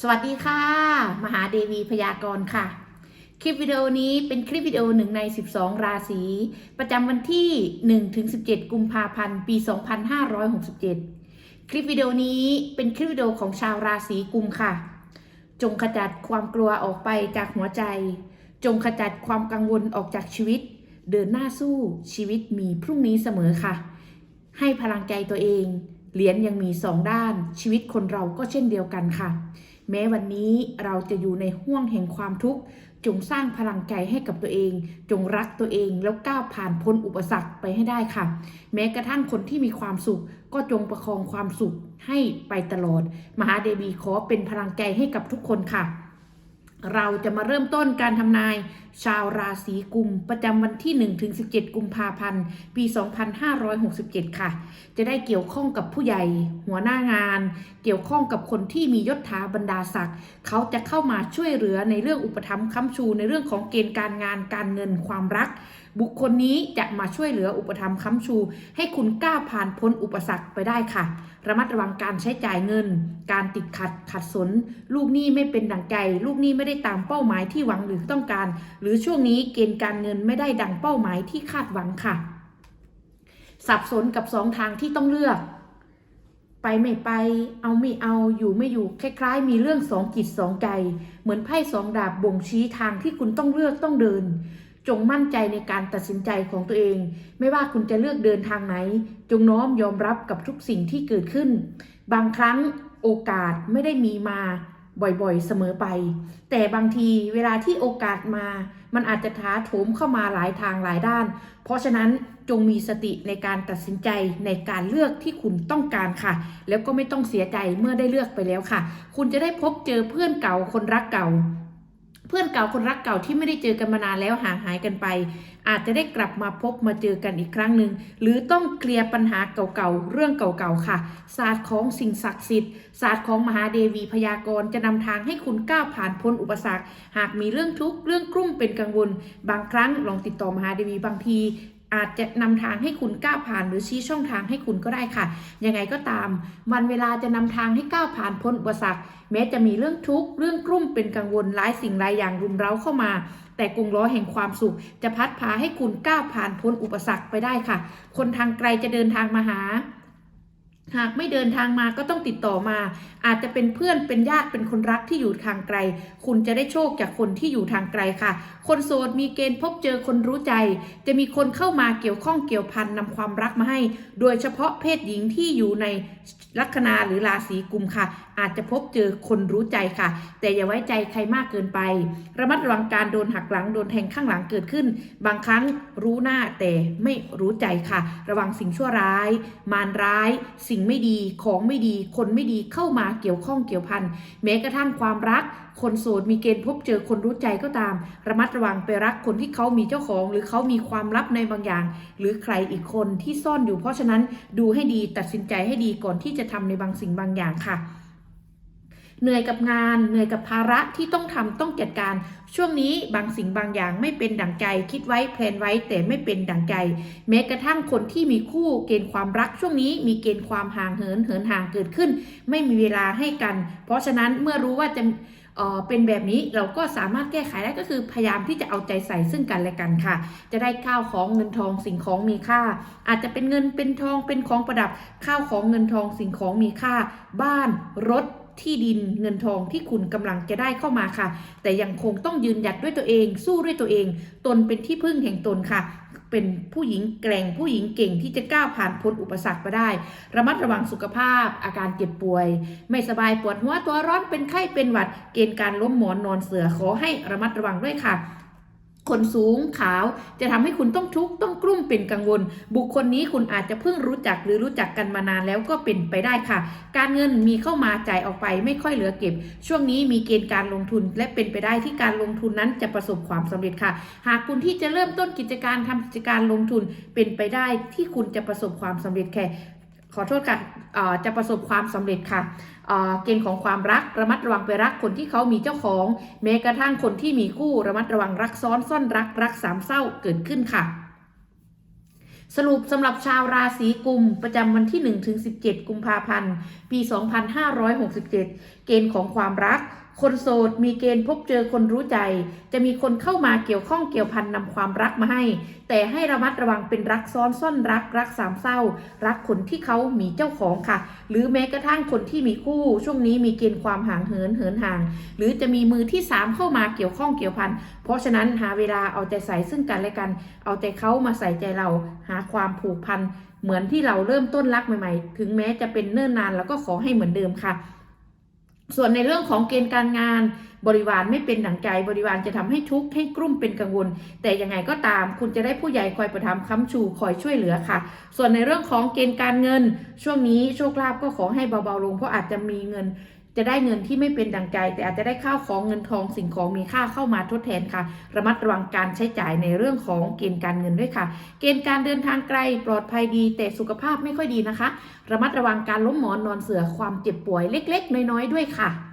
สวัสดีค่ะ มหาเดวีพยากรณ์ค่ะ คลิปวิดีโอนี้เป็นคลิปวิดีโอหนึ่งใน 12 ราศี ประจำวันที่1-17 กุมภาพันธ์ ปี 2567 คลิปวิดีโอนี้เป็นคลิปวิดีโอของชาวราศีกุมค่ะ จงขจัดความกลัวออกไปจากหัวใจ จงขจัดความกังวลออกจากชีวิต เดินหน้าสู้ชีวิตมีพรุ่งนี้เสมอค่ะ ให้พลังใจตัวเอง เหรียญยังมีสองด้าน ชีวิตคนเราก็เช่นเดียวกันค่ะ แม้วันนี้เราจะอยู่ในห่วงแห่งความทุกข์ จงสร้างพลังใจให้กับตัวเอง จงรักตัวเองแล้วก้าวผ่านพ้นอุปสรรคไปให้ได้ค่ะ แม้กระทั่งคนที่มีความสุข ก็จงประคองความสุขให้ไปตลอด มหาเดวีขอเป็นพลังใจให้กับทุกคนค่ะ เราจะมาเริ่มต้นการทำนาย ชาวราศีกุม ประจำวันที่ 1-17 กุมภาพันธ์ ปี 2567 ค่ะ จะได้เกี่ยวข้องกับผู้ใหญ่ หัวหน้างาน เกี่ยวข้องกับคนที่มียศถาบรรดาศักดิ์เขาจะเข้ามาช่วยเหลือในเรื่องอุปถัมภ์ค้ำชูในเรื่องของเกณฑ์การงานการเงินความรัก บุคคลนี้จะมาช่วยเหลืออุปถัมภ์ค้ำชู ให้คุณก้าวผ่านพ้นอุปสรรคไปได้ค่ะ ระมัดระวังการใช้จ่ายเงิน การติดขัดขัดสน ลูกหนี้ไม่เป็นดังใจ ลูกหนี้ไม่ได้ตามเป้าหมายที่หวังหรือต้องการหรือช่วงนี้เกณฑ์การเงินไม่ได้ดังเป้าหมายที่คาดหวังค่ะ สับสนกับสองทางที่ต้องเลือก ไปไม่ไป เอาไม่เอาอยู่ไม่อยู่คล้ายๆ มีเรื่องสองจิตสองใจ เหมือนไพ่สองดาบบ่งชี้ทางที่คุณต้องเลือกต้องเดิน จงมั่นใจในการตัดสินใจของตัวเอง ไม่ว่าคุณจะเลือกเดินทางไหน จงน้อมยอมรับกับทุกสิ่งที่เกิดขึ้น บางครั้งโอกาสไม่ได้มีมา บ่อยๆ เสมอไป แต่บางทีเวลาที่โอกาสมา มันอาจจะท้าโถมเข้ามาหลายทางหลายด้าน เพราะฉะนั้นจงมีสติในการตัดสินใจในการเลือกที่คุณต้องการค่ะ แล้วก็ไม่ต้องเสียใจเมื่อได้เลือกไปแล้วค่ะ คุณจะได้พบเจอเพื่อนเก่าคนรักเก่า พื่อนเก่าคนรักเก่าที่ไม่ได้เจอกันมานานแล้วห่างหายกันไป อาจจะได้กลับมาพบมาเจอกันอีกครั้งหนึ่งหรือต้องเคลียร์ปัญหาเก่าๆเรื่องเก่าๆค่ะ ศาสตร์ของสิ่งศักดิ์สิทธิ์ศาสตร์ของมหาเดวีพยากรณ์จะนำทางให้คุณก้าวผ่านพ้นอุปสรรค หากมีเรื่องทุกข์เรื่องกลุ้มเป็นกังวล บางครั้งลองติดต่อมหาเดวีบางที อาจจะนำทางให้คุณก้าวผ่านหรือชี้ช่องทางให้คุณก็ได้ค่ะ ยังไงก็ตาม วันเวลาจะนำทางให้ก้าวผ่านพ้นอุปสรรคแม้จะมีเรื่องทุกข์เรื่องกลุ้มเป็นกังวลหลายสิ่งหลายอย่างรุมเร้าเข้ามา แต่กรุงล้อแห่งความสุข จะพัดพาให้คุณก้าวผ่านพ้นอุปสรรคไปได้ค่ะ คนทางไกลจะเดินทางมาหา หากไม่เดินทางมาก็ต้องติดต่อมา อาจจะเป็นเพื่อนเป็นญาติเป็นคนรักที่อยู่ทางไกล คุณจะได้โชคจากคนที่อยู่ทางไกลค่ะ คนโสดมีเกณฑ์พบเจอคนรู้ใจ จะมีคนเข้ามาเกี่ยวข้องเกี่ยวพันนำความรักมาให้ โดยเฉพาะเพศหญิงที่อยู่ในลัคนาหรือราศีกุมค่ะ อาจจะพบเจอคนรู้ใจค่ะ แต่อย่าไว้ใจใครมากเกินไป ระมัดระวังการโดนหักหลังโดนแทงข้างหลังเกิดขึ้น บางครั้งรู้หน้าแต่ไม่รู้ใจค่ะ ระวังสิ่งชั่วร้าย มารร้าย สิ่งไม่ดีของไม่ดี คนไม่ดีเข้ามาเกี่ยวข้องเกี่ยวพันแม้กระทั่งความรัก คนโสดมีเกณฑ์พบเจอคนรู้ใจก็ตาม ระมัดระวังไปรักคนที่เขามีเจ้าของ หรือเขามีความลับในบางอย่าง หรือใครอีกคนที่ซ่อนอยู่ เพราะฉะนั้นดูให้ดีตัดสินใจให้ดีก่อนที่จะทำในบางสิ่งบางอย่างค่ะ เหนื่อยกับงาน เหนื่อยกับภาระที่ต้องทำต้องจัดการ ช่วงนี้บางสิ่งบางอย่างไม่เป็นดั่งใจ คิดไว้แพลนไว้แต่ไม่เป็นดั่งใจ แม้กระทั่งคนที่มีคู่เกณฑ์ความรักช่วงนี้มีเกณฑ์ความห่างเหินเหินห่างเกิดขึ้น ไม่มีเวลาให้กัน เพราะฉะนั้นเมื่อรู้ว่าจะ เอ่อเป็นแบบนี้เราก็สามารถแก้ไขได้ก็คือพยายามที่จะเอาใจใส่ซึ่งกันและกันค่ะ จะได้ข้าวของเงินทองสิ่งของมีค่า อาจจะเป็นเงินเป็นทองเป็นของประดับข้าวของเงินทองสิ่งของมีค่า บ้านรถที่ดินเงินทองที่คุณกำลังจะได้เข้ามาค่ะ แต่ยังคงต้องยืนหยัดด้วยตัวเอง สู้ด้วยตัวเอง ตนเป็นที่พึ่งแห่งตนค่ะ เป็นผู้หญิงแกร่งผู้หญิงเก่งที่จะก้าวผ่านพ้นอุปสรรคไปได้ ระมัดระวังสุขภาพ อาการเจ็บป่วย ไม่สบายปวดหัวตัวร้อนเป็นไข้เป็นหวัด เกณฑ์การล้มหมอนนอนเสือขอให้ระมัดระวังด้วยค่ะ คนสูงขาวจะทำให้คุณต้องทุกข์ต้องกลุ้มเป็นกังวล บุคคลนี้คุณอาจจะเพิ่งรู้จักหรือรู้จักกันมานานแล้วก็เป็นไปได้ค่ะ การเงินมีเข้ามาจ่ายออกไปไม่ค่อยเหลือเก็บ ช่วงนี้มีเกณฑ์การลงทุน และเป็นไปได้ที่การลงทุนนั้นจะประสบความสำเร็จค่ะ หากคุณที่จะเริ่มต้นกิจการทำกิจการลงทุนเป็นไปได้ที่คุณจะประสบความสำเร็จแค่ ขอโทษค่ะจะประสบความสำเร็จค่ะเกณฑ์ของความรักระมัดระวังไปรักคนที่เขามีเจ้าของ แม้กระทั่งคนที่มีคู่ระมัดระวังรักซ้อนซ่อนรักรักสามเศร้าเกิดขึ้นค่ะ สรุปสำหรับชาวราศีกุม ประจำวันที่1ถึง17 กุมภาพันธ์ ปี 2567 เกณฑ์ของความรัก คนโสดมีเกณฑ์พบเจอคนรู้ใจ จะมีคนเข้ามาเกี่ยวข้องเกี่ยวพันนำความรักมาให้ แต่ให้ระมัดระวังเป็นรักซ้อนซ่อนรักรักสามเศร้า รักคนที่เขามีเจ้าของค่ะ หรือแม้กระทั่งคนที่มีคู่ ช่วงนี้มีเกณฑ์ความห่างเหินเหินห่าง หรือจะมีมือที่สามเข้ามาเกี่ยวข้องเกี่ยวพันเพราะฉะนั้นหาเวลาเอาใจใส่ซึ่งกันและกัน เอาใจเขามาใส่ใจเราหาความผูกพันเหมือนที่เราเริ่มต้นรักใหม่ ๆ ถึงแม้จะเป็นเนิ่นนานแล้วก็ขอให้เหมือนเดิมค่ะ ส่วนในเรื่องของเกณฑ์การงานบริวารไม่เป็นหนังใจบริวารจะทำให้ทุกข์ให้กลุ้มเป็นกังวล แต่ยังไงก็ตาม คุณจะได้ผู้ใหญ่คอยประทับค้ำชูคอยช่วยเหลือค่ะ ส่วนในเรื่องของเกณฑ์การเงิน ช่วงนี้โชคลาภก็ขอให้เบาๆลงเพราะอาจจะมีเงิน จะได้เงินที่ไม่เป็นดังใจ แต่อาจจะได้ข้าวของเงินทองสิ่งของมีค่าเข้ามาทดแทนค่ะ ระมัดระวังการใช้จ่ายในเรื่องของเกณฑ์การเงินด้วยค่ะ เกณฑ์การเดินทางไกลปลอดภัยดี แต่สุขภาพไม่ค่อยดีนะคะ ระมัดระวังการล้มหมอนนอนเสือความเจ็บป่วยเล็ก ๆ น้อยๆด้วยค่ะ